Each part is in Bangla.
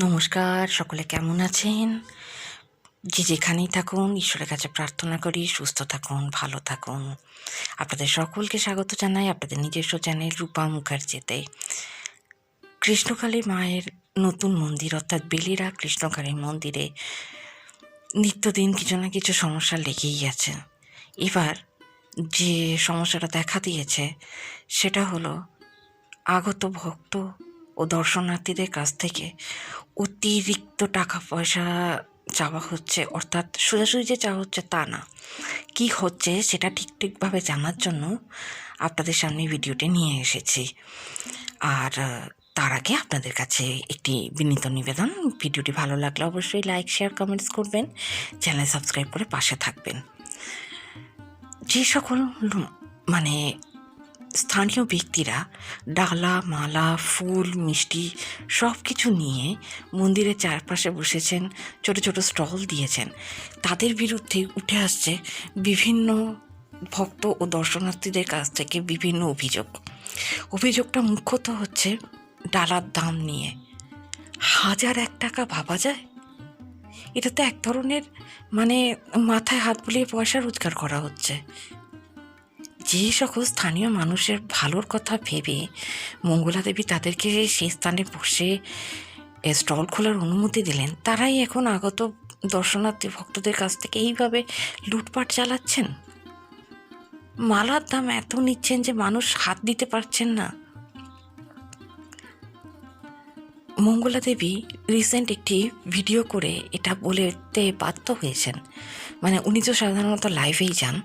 নমস্কার, সকলে কেমন আছেন? যে যেখানেই থাকুন, ঈশ্বরের কাছে প্রার্থনা করি, সুস্থ থাকুন, ভালো থাকুন। আপনাদের সকলকে স্বাগত জানাই আপনাদের নিজস্ব চ্যানেল রূপা মুখার্জিতে। কৃষ্ণকালী মায়ের নতুন মন্দির, অর্থাৎ বেলিরা কৃষ্ণকালী মন্দিরে নিত্যদিন কিছু না কিছু সমস্যা লেগেই আছে। এবার যে সমস্যাটা দেখা দিয়েছে, সেটা হলো আগত ভক্ত ও দর্শনার্থীদের কাছ থেকে অতিরিক্ত টাকা পয়সা চাওয়া হচ্ছে, অর্থাৎ সোজাসুজি যে চাওয়া হচ্ছে তা না। কি হচ্ছে সেটা ঠিক ঠিকভাবে জানার জন্য আপনাদের সামনে ভিডিওটি নিয়ে এসেছি। আর তার আগে আপনাদের কাছে একটি বিনীত নিবেদন। ভিডিওটি ভালো লাগলে অবশ্যই লাইক, শেয়ার, কমেন্টস করবেন। চ্যানেল সাবস্ক্রাইব করে পাশে থাকবেন। যে সকল মানে স্থানীয় ব্যক্তিরা ডালা, মালা, ফুল, মিষ্টি সব কিছু নিয়ে মন্দিরের চারপাশে বসেছেন, ছোট ছোট স্টল দিয়েছেন। তাদের বিরুদ্ধে উঠে আসছে বিভিন্ন ভক্ত ও দর্শনার্থীদের কাছ থেকে বিভিন্ন অভিযোগ। অভিযোগটা মুখ্যত হচ্ছে ডালার দাম নিয়ে। হাজার এক টাকা ভাবা যায়? এটা তো এক ধরনের মানে মাথায় হাত বুলিয়ে পয়সা রোজগার করা হচ্ছে। যে সকল স্থানীয় মানুষের ভালোর কথা ভেবে মঙ্গলা দেবী তাদেরকে সেই স্থানে বসে স্টল খোলার অনুমতি দিলেন, তারাই এখন আগত দর্শনার্থী ভক্তদের কাছ থেকে এইভাবে লুটপাট চালাচ্ছেন? মালার দাম এত নিচ্ছেন যে মানুষ হাত দিতে পারছেন না। মঙ্গলা দেবী রিসেন্ট একটি ভিডিও করে এটা বলতে বাধ্য হয়েছেন। মানে উনি তো সাধারণত লাইভেই যান।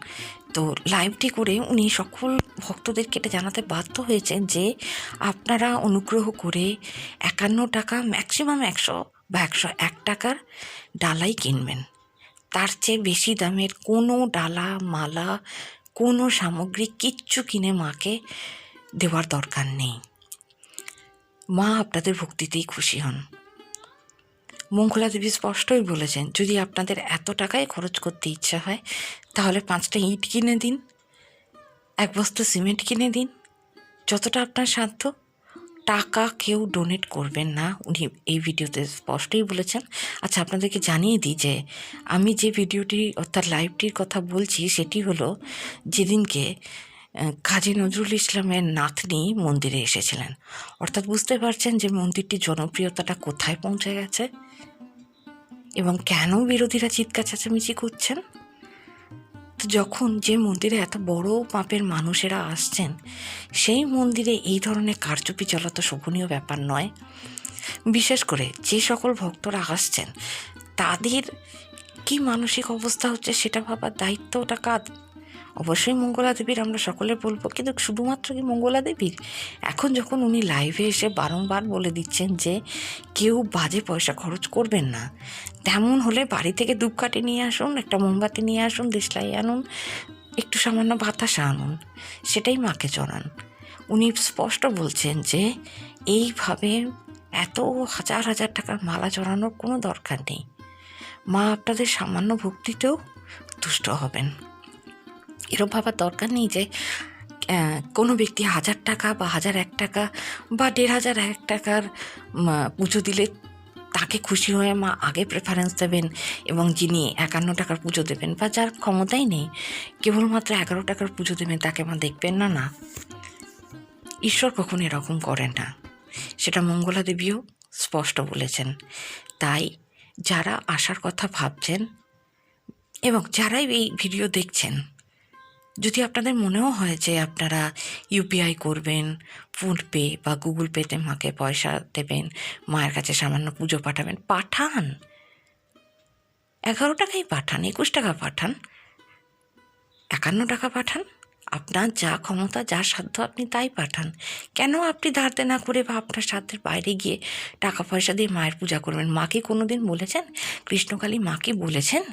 তো লাইভটি করে উনি সকল ভক্তদেরকে এটা জানাতে বাধ্য হয়েছেন যে আপনারা অনুগ্রহ করে একান্ন টাকা ম্যাক্সিমাম একশো বা একশো এক টাকার ডালাই কিনবেন। তার চেয়ে বেশি দামের কোনো ডালা, মালা, কোনো সামগ্রী কিচ্ছু কিনে মাকে দেওয়ার দরকার নেই। মা আপনাদের ভক্তিতেই খুশি হন। মঙ্গলা দেবী স্পষ্টই বলেছেন, যদি আপনাদের এত টাকায় খরচ করতে ইচ্ছা হয়, তাহলে পাঁচটা ইট কিনে দিন, এক বস্তা সিমেন্ট কিনে দিন, যতটা আপনার সাধ্য। টাকা কেউ ডোনেট করবেন না, উনি এই ভিডিওতে স্পষ্টই বলেছেন। আচ্ছা আপনাদেরকে জানিয়ে দিই যে, আমি যে ভিডিওটি অর্থাৎ লাইভটির কথা বলছি, সেটি হলো, যেদিনকে কাজী নজরুল ইসলামের নাতনি মন্দিরে এসেছিলেন। অর্থাৎ বুঝতে পারছেন যে মন্দিরটির জনপ্রিয়তাটা কোথায় পৌঁছে গেছে এবং কেন বিরোধীরা চিৎকার চেঁচামেচি করছেন? তো যখন যে মন্দিরে এত বড় মাপের মানুষেরা আসছেন, সেই মন্দিরে এই ধরনের কারচুপি চলা তো শোভনীয় ব্যাপার নয়। বিশেষ করে যে সকল ভক্তরা আসছেন, তাদের কি মানসিক অবস্থা হচ্ছে সেটা ভাবার দায়িত্বটা কাঁদ অবশ্যই মঙ্গলা দেবীর আমরা সকলে বলব, কিন্তু শুধুমাত্র কি মঙ্গলা দেবীর? এখন যখন উনি লাইভে এসে বারংবার বলে দিচ্ছেন যে কেউ বাজে পয়সা খরচ করবেন না, তেমন হলে বাড়ি থেকে ধূপকাঠি নিয়ে আসুন, একটা মোমবাতি নিয়ে আসুন, দেশলাই আনুন, একটু সামান্য বাতাসা আনুন, সেটাই মাকে চড়ান উনি স্পষ্ট বলছেন যে এইভাবে এত হাজার হাজার টাকার মালা চড়ানোর কোনো দরকার নেই। মা আপনাদের সামান্য ভক্তিতেও তুষ্ট হবেন। এরকম ভাবার দরকার নেই যে কোনো ব্যক্তি হাজার টাকা বা হাজার এক টাকা বা দেড় হাজার এক টাকার পুজো দিলে তাকে খুশি হয়ে মা আগে প্রেফারেন্স দেবেন এবং যিনি একান্ন টাকার পুজো দেবেন বা যার ক্ষমতাই নেই, কেবলমাত্র এগারো টাকার পুজো দেবেন, তাকে মা দেখবেন না না। ঈশ্বর কখনো এরকম করেন না। সেটা মঙ্গলা দেবীও স্পষ্ট বলেছেন। তাই যারা আসার কথা ভাবছেন এবং যারাই এই ভিডিও দেখছেন যদি আপনাদের মনেও হয় যে আপনারা ইউপিআই করবেন ফোনপে বা গুগল পেতে মাকে পয়সা দেবেন, মায়ের কাছে সামান্য পুজো পাঠাবেন, পাঠান। এগারো টাকাই পাঠান, একুশ টাকা পাঠান, একান্ন টাকা পাঠান। আপনার যা ক্ষমতা, যা সাধ্য আপনি তাই পাঠান। কেন আপনি ধার দেনা করে বা আপনার সাধ্যের বাইরে গিয়ে টাকা পয়সা দিয়ে মায়ের পূজা করবেন? মাকে কোনো দিন বলেছেন? কৃষ্ণকালী মাকে বলেছেন?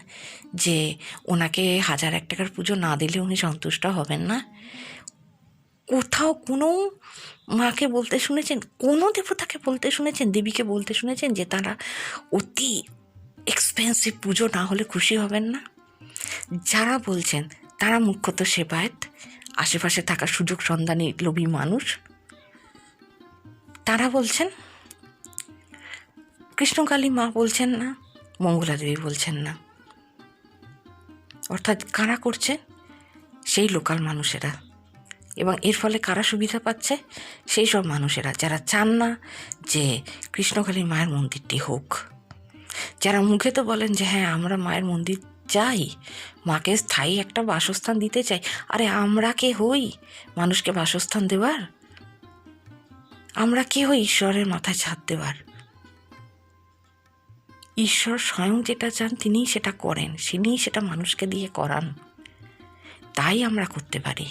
যে ওনাকে হাজার এক টাকার পুজো না দিলে উনি সন্তুষ্ট হবেন না? কোথাও কোনো মাকে বলতে শুনেছেন? কোনো দেবতাকে বলতে শুনেছেন? দেবীকে বলতে শুনেছেন যে তারা অতি এক্সপেন্সিভ পুজো না হলে খুশি হবেন না? যারা বলছেন তারা মুখ্যত সেবায়ত, আশেপাশে থাকা সুযোগ সন্ধানী লোভী মানুষ। তারা বলছেন, কৃষ্ণকালী মা বলছেন না মঙ্গলা দেবী বলছেন না। অর্থাৎ কারা করছে? সেই লোকাল মানুষেরা। এবং এর ফলে কারা সুবিধা পাচ্ছে? সেই সব মানুষেরা। যারা চান না যে কৃষ্ণকালী মায়ের মন্দিরটি হোক। যারা মুখে তো বলেন যে হ্যাঁ আমরা মায়ের মন্দির চাই মাকে স্থায়ী একটা বাসস্থান দিতে চাই। আরে, আমরা কে হই? মানুষকে বাসস্থান দেওয়ার? আমরা কে হই ঈশ্বরের মাথায় ছাদ দেওয়ার? ঈশ্বর স্বয়ং যেটা চান, তিনিই সেটা করেন। তিনিই সেটা মানুষকে দিয়ে করান। তাই আমরা করতে পারি।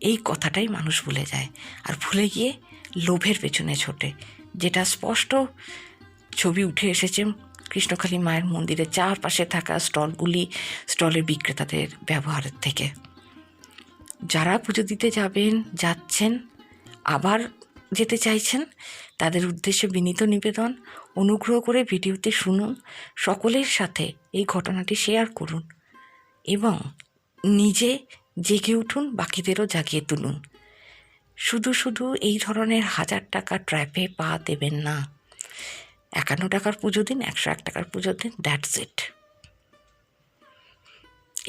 এই কথাটাই মানুষ ভুলে যায়। আর ভুলে গিয়ে লোভের পেছনে ছোটে। যেটা স্পষ্ট ছবি উঠে এসেছে কৃষ্ণকালী মায়ের মন্দিরের চারপাশে থাকা স্টলগুলি স্টলের বিক্রেতাদের ব্যবহারের থেকে। যারা পুজো দিতে যাবেন, যাচ্ছেন, আবার যেতে চাইছেন, তাদের উদ্দেশ্যে বিনীত নিবেদন, অনুগ্রহ করে ভিডিওতে শুনুন, সকলের সাথে এই ঘটনাটি শেয়ার করুন এবং নিজে জেগে উঠুন, বাকিদেরও জাগিয়ে তুলুন। শুধু শুধু এই ধরনের হাজার টাকা ট্র্যাপে পা দেবেন না। একান্ন টাকার পুজো দিন, একশো এক টাকার পুজো দিন দ্যাটস ইট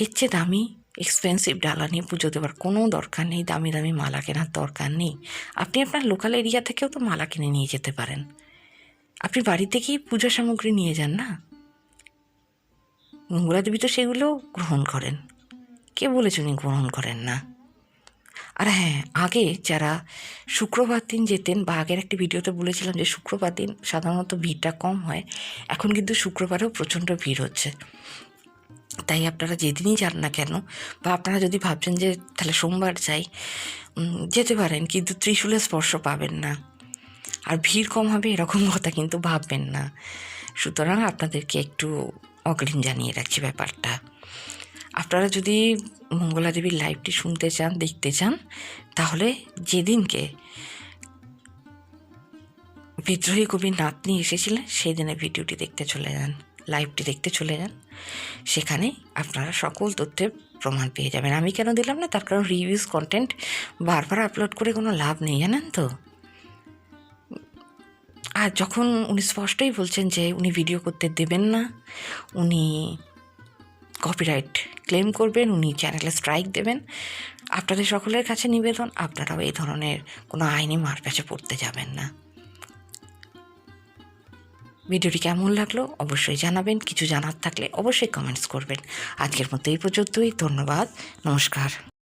এর চেয়ে দামি এক্সপেন্সিভ ডালা নিয়ে পুজো দেওয়ার কোনো দরকার নেই, দামি দামি মালা কেনার দরকার নেই। আপনি আপনার লোকাল এরিয়া থেকেও তো মালা কিনে নিয়ে যেতে পারেন। আপনি বাড়ি থেকেই পূজা সামগ্রী নিয়ে যান না? মঙ্গলা দেবী তো সেগুলো গ্রহণ করেন। কে বলেছে উনি গ্রহণ করেন না? আর হ্যাঁ আগে যারা শুক্রবার দিন যেতেন বা আগের একটি ভিডিওতে বলেছিলাম যে শুক্রবার দিন সাধারণত ভিড়টা কম হয়, এখন কিন্তু শুক্রবারেও প্রচণ্ড ভিড় হচ্ছে। তাই আপনারা যেদিনই যান না কেন বা আপনারা যদি ভাবছেন যে তাহলে সোমবার যাই যেতে পারেন কিন্তু ত্রিশূলের স্পর্শ পাবেন না। আর ভিড় কম হবে এরকম কথা কিন্তু ভাববেন না। সুতরাং আপনাদেরকে একটু অগ্রিম জানিয়ে রাখছি ব্যাপারটা। আপনারা যদি মঙ্গলা দেবীর লাইভটি শুনতে চান, দেখতে চান, তাহলে যেদিনকে বিদ্রোহী কবির নাতনি এসেছিলেন সেই দিনের ভিডিওটি দেখতে চলে যান, লাইভটি দেখতে চলে যান। সেখানে আপনারা সকল তথ্যের প্রমাণ পেয়ে যাবেন। আমি কেন দিলাম না? তার কারণ রিভিউজ কন্টেন্ট বারবার আপলোড করে কোনো লাভ নেই, জানেন তো? আর যখন উনি স্পষ্টই বলছেন যে উনি ভিডিও করতে দেবেন না, উনি কপিরাইট ক্লেম করবেন, উনি চ্যানেলে স্ট্রাইক দেবেন। আপনাদের সকলের কাছে নিবেদন, আপনারাও এই ধরনের কোনো আইনি মারপ্যাচে পড়তে যাবেন না। ভিডিওটি কেমন লাগল অবশ্যই জানাবেন, কিছু জানার থাকলে অবশ্যই কমেন্টস করবেন। আজকের মতো এই পর্যন্তই, ধন্যবাদ, নমস্কার।